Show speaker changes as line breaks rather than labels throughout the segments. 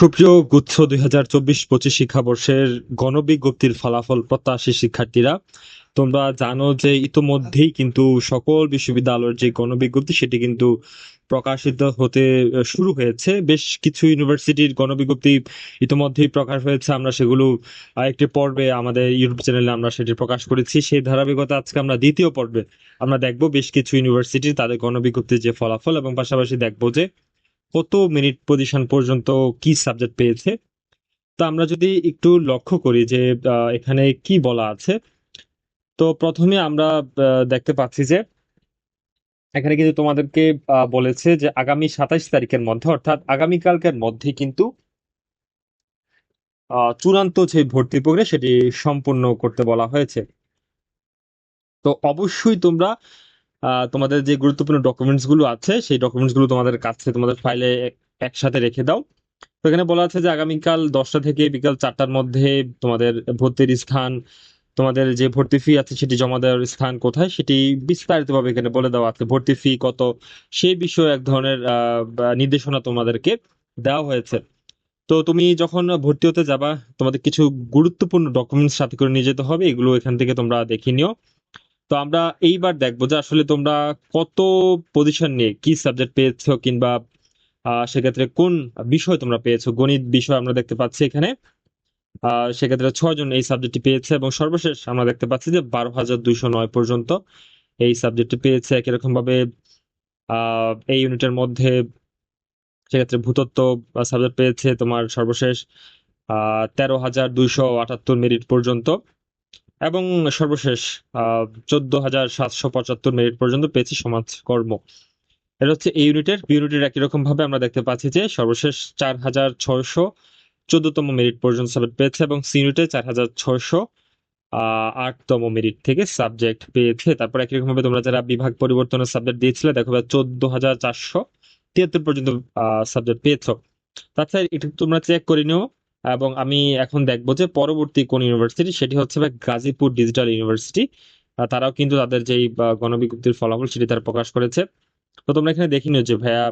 সুপ্রিয় গুচ্ছ দুই হাজার চব্বিশ পঁচিশ শিক্ষাবর্ষের গণবিজ্ঞপ্তির ফলাফল প্রত্যাশী শিক্ষার্থীরা, তোমরা জানো যে ইতোমধ্যেই কিন্তু সকল বিশ্ববিদ্যালয়ের যে গণবিজ্ঞপ্তি সেটি কিন্তু প্রকাশিত হতে শুরু হয়েছে। বেশ কিছু ইউনিভার্সিটির গণবিজ্ঞপ্তি ইতোমধ্যেই প্রকাশ হয়েছে। আমরা সেগুলো একটি পর্বে আমাদের ইউটিউব চ্যানেলে আমরা সেটি প্রকাশ করেছি। সেই ধারাবাহিকতা আজকে আমরা দ্বিতীয় পর্বে আমরা দেখব। বেশ কিছু ইউনিভার্সিটির তাদের গণবিজ্ঞপ্তির যে ফলাফল এবং পাশাপাশি দেখব যে কত মিনিট পজিশন পর্যন্ত কি সাবজেক্ট পেয়েছে? তো আমরা যদি একটু লক্ষ্য করি যে এখানে কি বলা আছে। তো প্রথমে আমরা দেখতে পাচ্ছি যে, এখানে কিন্তু তোমাদেরকে বলেছে যে আগামী সাতাইশ তারিখের মধ্যে, অর্থাৎ আগামীকালকের মধ্যে কিন্তু চূড়ান্ত যে ভর্তি প্রক্রিয়া, সেটি সম্পূর্ণ করতে বলা হয়েছে। তো অবশ্যই তোমরা তোমাদের যে গুরুত্বপূর্ণ ডকুমেন্টসগুলো আছে, সেই ডকুমেন্টসগুলো তোমাদের কাছে তোমাদের ফাইলে একসাথে রেখে দাও। তো এখানে বলা আছে যে আগামীকাল দশটা থেকে বিকাল চারটার মধ্যে তোমাদের ভর্তির স্থান, তোমাদের যে ভর্তি ফি আছে সেটি জমা দেওয়ার স্থান কোথায় সেটি বিস্তারিতভাবে এখানে বলে দেওয়া আছে। ভর্তি ফি কত সেই বিষয়ে এক ধরনের নির্দেশনা তোমাদেরকে দেওয়া হয়েছে। তো তুমি যখন ভর্তি হতে যাবা, তোমাদের কিছু গুরুত্বপূর্ণ ডকুমেন্টস সাথে করে নিয়ে যেতে হবে, এগুলো এখান থেকে তোমরা দেখে নিও। তো আমরা এইবার দেখব যে আসলে তোমরা কত পজিশন নিয়ে কি সাবজেক্ট পেয়েছ কিংবা সেক্ষেত্রে কোন বিষয় তোমরা পেয়েছ? গণিত বিষয় আমরা দেখতে পাচ্ছি এখানে। সেক্ষেত্রে ছয় জন এই সাবজেক্টটি পেয়েছে এবং সর্বশেষ আমরা দেখতে পাচ্ছি যে বারো হাজার দুইশো নয় পর্যন্ত এই সাবজেক্টটি পেয়েছে। একই রকম ভাবে এই ইউনিটের মধ্যে সেক্ষেত্রে ভূতত্ত্ব সাবজেক্ট পেয়েছে তোমার সর্বশেষ আহ তেরো হাজার দুইশো আটাত্তর মেরিট পর্যন্ত। এবং সর্বশেষ চোদ্দ হাজার সাতশো পঁচাত্তর মেরিট পর্যন্ত পেয়েছি সমাজকর্ম এটা হচ্ছে এই ইউনিটের ইউনিটের একই রকম ভাবে আমরা দেখতে পাচ্ছি যে সর্বশেষ চার হাজার ছয়শো চোদ্দতম মেরিট পর্যন্ত সাবজেক্ট পেয়েছে এবং সি ইউনিটে চার হাজার ছয়শো আটতম মেরিট থেকে সাবজেক্ট পেয়েছে। তারপর একই রকম ভাবে তোমরা যারা বিভাগ পরিবর্তনের সাবজেক্ট দিয়েছিলে, দেখো চোদ্দ হাজার চারশো তিয়াত্তর পর্যন্ত সাবজেক্ট পেয়েছ। তাছাড়া এটা তোমরা চেক করে নিও এবং আমি এখন দেখব যে পরবর্তী কোন ইউনিভার্সিটি সেটি হচ্ছে গাজীপুর ডিজিটাল ইউনিভার্সিটি তারাও কিন্তু তাদের যেই গণবিজ্ঞপ্তির ফলাফল সেটি তারা প্রকাশ করেছে। তো তোমরা এখানে দেখে নিও যে ভাইয়া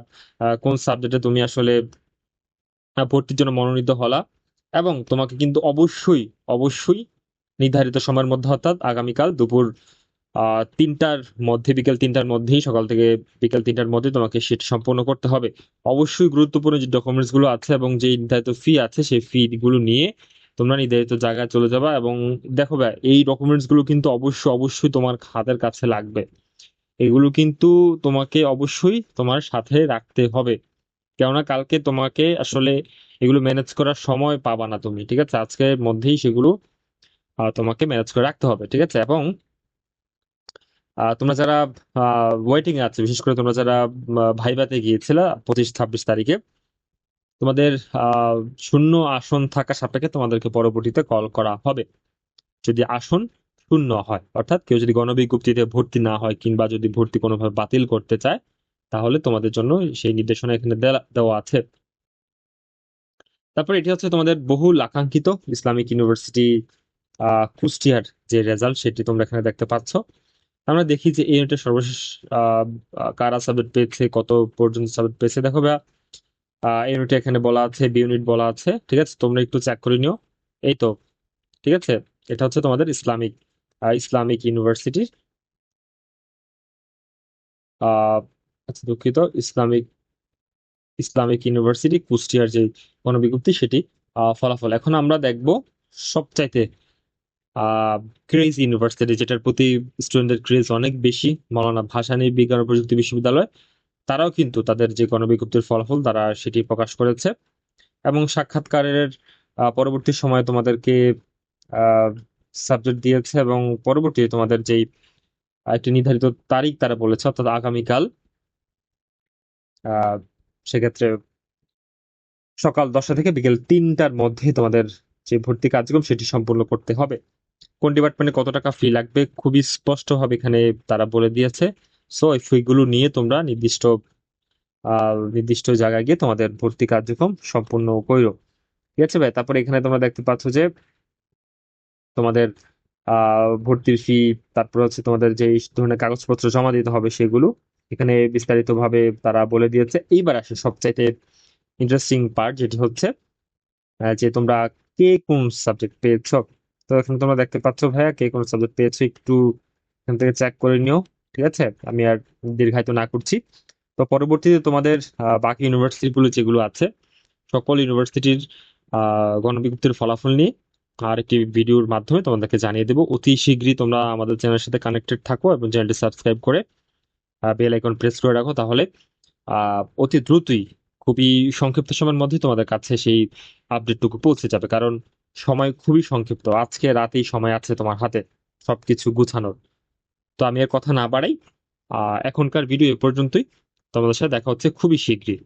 কোন সাবজেক্টে তুমি আসলে ভর্তির জন্য মনোনীত হলা। এবং তোমাকে কিন্তু অবশ্যই অবশ্যই নির্ধারিত সময়ের মধ্যে অর্থাৎ আগামীকাল দুপুর তিনটার মধ্যে, বিকেল তিনটার মধ্যেই, সকাল থেকে বিকেল তিনটার মধ্যে তোমাকে সেটা সম্পন্ন করতে হবে। অবশ্যই গুরুত্বপূর্ণ যে ডকুমেন্টসগুলো আছে এবং যে নির্ধারিত ফি আছে, সেই ফি গুলো নিয়ে তোমরা নির্ধারিত জায়গায় চলে যাবা এবং দেখো ভাই এই ডকুমেন্টসগুলো কিন্তু অবশ্যই অবশ্যই তোমার হাতের কাছে লাগবে। এগুলো কিন্তু তোমাকে অবশ্যই তোমার সাথে রাখতে হবে। কেননা কালকে তোমাকে আসলে এগুলো ম্যানেজ করার সময় পাবা না তুমি, ঠিক আছে? আজকের মধ্যেই সেগুলো তোমাকে ম্যানেজ করে রাখতে হবে, ঠিক আছে? এবং তোমরা যারা ওয়েটিং আছে, বিশেষ করে তোমরা যারা ভাইভাতে গিয়েছিলে পঁচিশ ছাব্বিশ তারিখে, তোমাদের শূন্য আসন থাকা সাপেক্ষে তোমাদেরকে পরবর্তীতে কল করা হবে। যদি আসন শূন্য হয়, অর্থাৎ কেউ যদি গণবিজ্ঞপ্তিতে ভর্তি না হয় কিংবা যদি ভর্তি কোনোভাবে বাতিল করতে চায়, তাহলে তোমাদের জন্য সেই নির্দেশনা এখানে দেওয়া আছে। তারপর এটি হচ্ছে তোমাদের বহুল আকাঙ্ক্ষিত ইসলামিক ইউনিভার্সিটি কুষ্টিয়ার যে রেজাল্ট, সেটি তোমরা এখানে দেখতে পাচ্ছ। আমরা দেখি যে এই সর্বশেষ কারা সাবজেক্ট পেয়েছে, কত পর্যন্ত সাবজেক্ট পেয়েছে। দেখো ভাইয়া এই এখানে বলা আছে বি ইউনিট বলা আছে, ঠিক আছে? তোমরা একটু চেক করে নিও। এই তো, ঠিক আছে? এটা হচ্ছে তোমাদের ইসলামিক ইসলামিক ইউনিভার্সিটি আহ আচ্ছা দুঃখিত। ইসলামিক ইসলামিক ইউনিভার্সিটি কুষ্টিয়ার যে গণবিজ্ঞপ্তি সেটি ফলাফল। এখন আমরা দেখব সবচাইতে ক্রেজ ইউনিভার্সিটি যেটার প্রতি স্টুডেন্টদের ক্রেজ অনেক বেশি মৌলানা ভাসানী বিজ্ঞান প্রযুক্তি বিশ্ববিদ্যালয়, তারাও কিন্তু তাদের যে গণবিজ্ঞপ্তির ফলাফল, তারা সেটি প্রকাশ করেছে। এবং সাক্ষাৎকারের পরবর্তী সময়ে তোমাদেরকে সাবজেক্ট দিয়েছে এবং পরবর্তী তোমাদের যেই একটি নির্ধারিত তারিখ তারা বলেছে, অর্থাৎ আগামীকাল সেক্ষেত্রে সকাল দশটা থেকে বিকেল তিনটার মধ্যে তোমাদের যে ভর্তি কার্যক্রম, সেটি সম্পূর্ণ করতে হবে। কোন ডিপার্টমেন্টে কত টাকা ফি লাগবে, খুবই স্পষ্টভাবে এখানে তারা বলে দিয়েছে। সো এই ফিগুলো নিয়ে তোমরা নির্দিষ্ট নির্দিষ্ট জায়গায় গিয়ে তোমাদের ভর্তি কার্যক্রম সম্পূর্ণ করো। ঠিক আছে ভাই? তারপরে এখানে তোমরা দেখতে পাচ্ছ যে তোমাদের ভর্তির ফি তারপর হচ্ছে তোমাদের যে ধরনের কাগজপত্র জমা দিতে হবে সেগুলো এখানে বিস্তারিতভাবে তারা বলে দিয়েছে। এইবার আসে সবচাইতে ইন্টারেস্টিং পার্ট যেটি হচ্ছে যে তোমরা কে কোন সাবজেক্ট পেয়েছ? তো এখন তোমরা দেখতে পাচ্ছ ভাইয়া কে কোন সাবজেক্ট পেয়েছ একটু এখান থেকে চেক করে নিও, ঠিক আছে? আমি আর দীর্ঘায়িত না করছি। তো পরবর্তীতে তোমাদের বাকি ইউনিভার্সিটিগুলো যেগুলো আছে, সকল ইউনিভার্সিটির গণবিজ্ঞপ্তির ফলাফল নিয়ে আর একটি ভিডিওর মাধ্যমে তোমাদেরকে জানিয়ে দেবো। অতি শীঘ্রই তোমরা আমাদের চ্যানেলের সাথে কানেক্টেড থাকো এবং চ্যানেলটি সাবস্ক্রাইব করে বেল আইকন প্রেস করে রাখো তাহলে অতি দ্রুতই খুবই সংক্ষিপ্ত সময়ের মধ্যে তোমাদের কাছে সেই আপডেটটুকু পৌঁছে যাবে। কারণ সময় খুবই সংক্ষিপ্ত। আজকে রাতেই সময় আছে তোমার হাতে সবকিছু গুছানোর। তো আমি আর কথা না বাড়াই এখনকার ভিডিও এ পর্যন্তই। তোমাদের সাথে দেখা হচ্ছে খুবই শীঘ্রই।